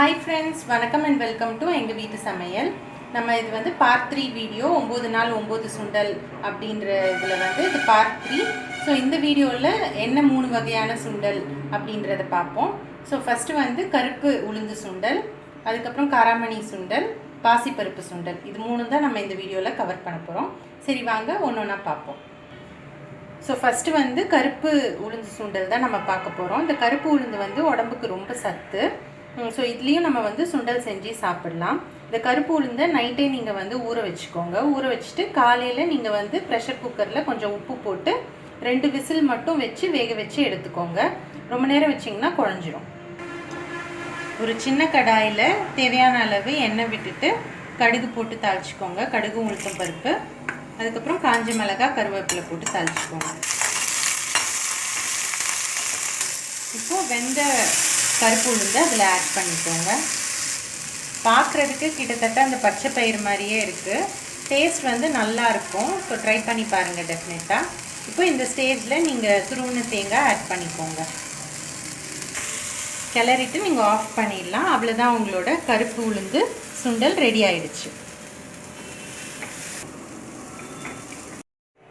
Hi friends வணக்கம் and welcome to எங்கள் வீட்டு சமையல். நம்ம இது வந்து பார்ட் த்ரீ வீடியோ ஒம்பது நாள் ஒம்பது சுண்டல் அப்படின்ற இதில் வந்து இது பார்ட் த்ரீ ஸோ இந்த வீடியோவில் என்ன மூணு வகையான சுண்டல் அப்படின்றத பார்ப்போம். ஸோ ஃபஸ்ட்டு வந்து கருப்பு உளுந்து சுண்டல் அதுக்கப்புறம் காராமணி சுண்டல் பாசிப்பருப்பு சுண்டல். இது மூணு தான் நம்ம இந்த வீடியோவில் கவர் பண்ண போகிறோம் சரி வாங்க ஒன்று ஒன்றா பார்ப்போம். ஸோ ஃபஸ்ட்டு வந்து கருப்பு உளுந்து சுண்டல் தான் நம்ம பார்க்க போகிறோம் இந்த கருப்பு உளுந்து வந்து உடம்புக்கு ரொம்ப சத்து. ஸோ இதுலேயும் நம்ம வந்து சுண்டல் செஞ்சு சாப்பிடலாம். இந்த கருப்பு உளுந்தை நைட்டே நீங்கள் வந்து ஊற வச்சுக்கோங்க. ஊற வச்சுட்டு காலையில் நீங்கள் வந்து ப்ரெஷர் குக்கரில் கொஞ்சம் உப்பு போட்டு ரெண்டு விசில் மட்டும் வச்சு வேக வச்சு எடுத்துக்கோங்க. ரொம்ப நேரம் வச்சிங்கன்னா குழஞ்சிரும். ஒரு சின்ன கடாயில் தேவையான அளவு எண்ணெய் விட்டுட்டு கடுகு போட்டு தாளிச்சிக்கோங்க. கடுகு உளுத்தம் பருப்பு. அதுக்கப்புறம் காஞ்ச மிளகாய் கருவேப்பிலை போட்டு தாளிச்சிக்கோங்க. இப்போது வெந்த கருப்பு உளுந்து அதில் ஆட் பண்ணிக்கோங்க. பார்க்குறதுக்கு கிட்டத்தட்ட அந்த பச்சை பயிர் மாதிரியே இருக்குது டேஸ்ட் வந்து நல்லா இருக்கும். ஸோ ட்ரை பண்ணி பாருங்கள் டெஃபினட்டாக இப்போ இந்த ஸ்டேஜில் நீங்கள் துருவின தேங்காய் ஆட் பண்ணிக்கோங்க. கிளறிட்டு நீங்கள் ஆஃப் பண்ணிடலாம். அவ்வளோதான் உங்களோட கருப்பு உளுந்து சுண்டல் ரெடி ஆயிடுச்சு.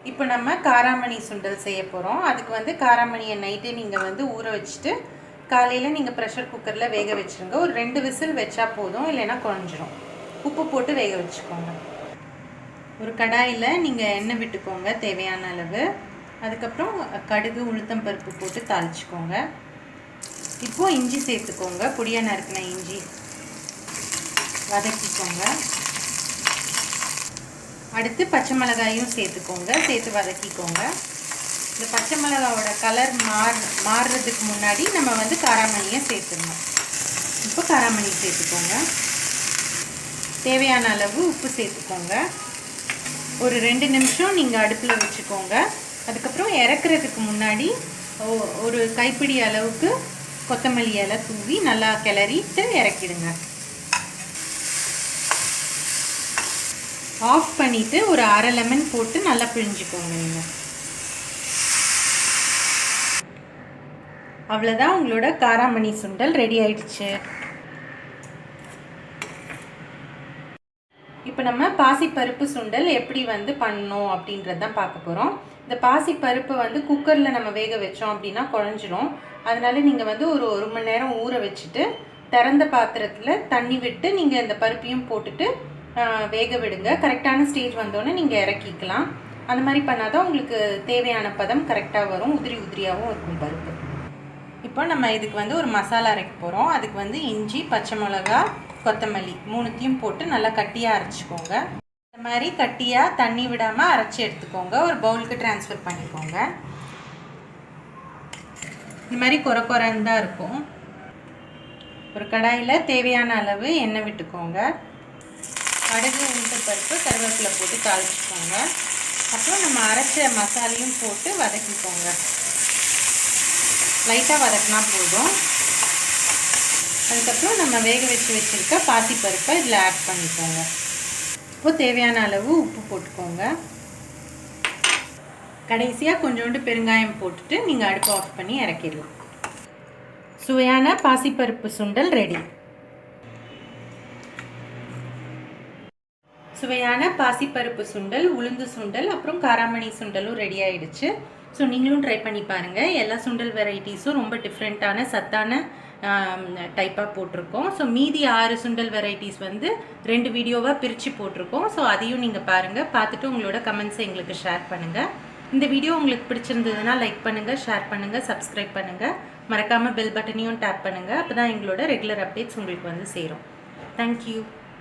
இப்போ நம்ம காராமணி சுண்டல் செய்ய போகிறோம் அதுக்கு வந்து காராமணியை நைட்டே நீங்கள் வந்து ஊற வச்சுட்டு காலையில் நீங்கள் ப்ரெஷர் குக்கரில் வேக வச்சுருங்க. ஒரு ரெண்டு விசில் வச்சா போதும் இல்லைன்னா குழஞ்சிரும் உப்பு போட்டு வேக வச்சுக்கோங்க. ஒரு கடாயில் நீங்கள் எண்ணெய் விட்டுக்கோங்க தேவையான அளவு. அதுக்கப்புறம் கடுகு உளுத்தம் பருப்பு போட்டு தாளிச்சிக்கோங்க. இப்போது இஞ்சி சேர்த்துக்கோங்க. பொடியாக நறுக்கின இஞ்சி வதக்கிக்கோங்க. அடுத்து பச்சை மிளகாயும் சேர்த்துக்கோங்க. சேர்த்து வதக்கிக்கோங்க. இந்த பச்சை மிளகாவோட கலர் மாறு மாறுறதுக்கு முன்னாடி நம்ம வந்து காராமணியை சேர்த்துடணும். இப்போ காராமணி சேர்த்துக்கோங்க. தேவையான அளவு உப்பு சேர்த்துக்கோங்க. ஒரு ரெண்டு நிமிஷம் நீங்கள் அடுப்பில் வச்சுக்கோங்க. அதுக்கப்புறம் இறக்குறதுக்கு முன்னாடி ஒரு கைப்பிடி அளவுக்கு கொத்தமல்லி இலை தூவி நல்லா கிளறிட்டு இறக்கிடுங்க. ஆஃப் பண்ணிவிட்டு ஒரு அரை லெமன் போட்டு நல்லா பிழிஞ்சுக்கோங்க நீங்கள் அவ்வளோதான் உங்களோட காராமணி சுண்டல் ரெடி ஆயிடுச்சு. இப்போ நம்ம பாசிப்பருப்பு சுண்டல் எப்படி வந்து பண்ணணும் அப்படின்றது தான் பார்க்க போகிறோம் இந்த பாசிப்பருப்பு வந்து குக்கரில் நம்ம வேக வச்சோம் அப்படின்னா குழஞ்சிரும். அதனால் நீங்கள் வந்து ஒரு ஒரு மணி நேரம் ஊற வச்சுட்டு திறந்த பாத்திரத்தில் தண்ணி விட்டு நீங்கள் இந்த பருப்பையும் போட்டுட்டு வேக விடுங்க. கரெக்டான ஸ்டேஜ் வந்தோடனே நீங்கள் இறக்கிக்கலாம். அந்த மாதிரி பண்ணால் தான் உங்களுக்கு தேவையான பதம் கரெக்டாக வரும். உதிரி உதிரியாகவும் இருக்கும் பருப்பு. இப்போ நம்ம இதுக்கு வந்து ஒரு மசாலா அரைக்க போகிறோம் அதுக்கு வந்து இஞ்சி பச்சை மிளகா கொத்தமல்லி மூணுத்தையும் போட்டு நல்லா கட்டியாக அரைச்சிக்கோங்க. இந்த மாதிரி கட்டியாக தண்ணி விடாமல் அரைச்சி எடுத்துக்கோங்க. ஒரு பவுலுக்கு ட்ரான்ஸ்ஃபர் பண்ணிக்கோங்க. இந்த மாதிரி குறை குறைன்னு தான் இருக்கும். ஒரு கடாயில் தேவையான அளவு எண்ணெய் விட்டுக்கோங்க. கடுகு உளுந்து பருப்பு கருவேப்பிலை போட்டு தாளிச்சுக்கோங்க. அப்புறம் நம்ம அரைச்ச மசாலையும் போட்டு வதக்கிக்கோங்க. லைட்டாக வதக்கினா போதும். அதுக்கப்புறம் நம்ம வேக வச்சு வச்சுருக்க பாசிப்பருப்பை இதில் ஆட் பண்ணிக்கோங்க. இப்போ தேவையான அளவு உப்பு போட்டுக்கோங்க. கடைசியாக கொஞ்சோண்டு பெருங்காயம் போட்டுட்டு நீங்கள் அடுப்பு ஆஃப் பண்ணி இறக்கிடலாம். சுவையான பாசிப்பருப்பு சுண்டல் ரெடி சுவையான பாசிப்பருப்பு சுண்டல் உளுந்து சுண்டல் அப்புறம் காராமணி சுண்டலும் ரெடி ஆயிடுச்சு. ஸோ நீங்களும் ட்ரை பண்ணி பாருங்கள் எல்லா சுண்டல் வெரைட்டிஸும் ரொம்ப டிஃப்ரெண்ட்டான சத்தான டைப்பாக போட்டிருக்கோம். ஸோ மீதி ஆறு சுண்டல் வெரைட்டிஸ் வந்து ரெண்டு வீடியோவாக பிரித்து போட்டிருக்கோம். ஸோ அதையும் நீங்கள் பாருங்கள் பார்த்துட்டு உங்களோட கமெண்ட்ஸை எங்களுக்கு ஷேர் பண்ணுங்கள் இந்த வீடியோ உங்களுக்கு பிடிச்சிருந்ததுன்னா லைக் பண்ணுங்கள் ஷேர் பண்ணுங்கள் சப்ஸ்கிரைப் பண்ணுங்கள் மறக்காமல் பெல் பட்டனையும் டேப் பண்ணுங்கள் அப்போ தான் எங்களோட ரெகுலர் அப்டேட்ஸ் உங்களுக்கு வந்து சேரும். தேங்க்யூ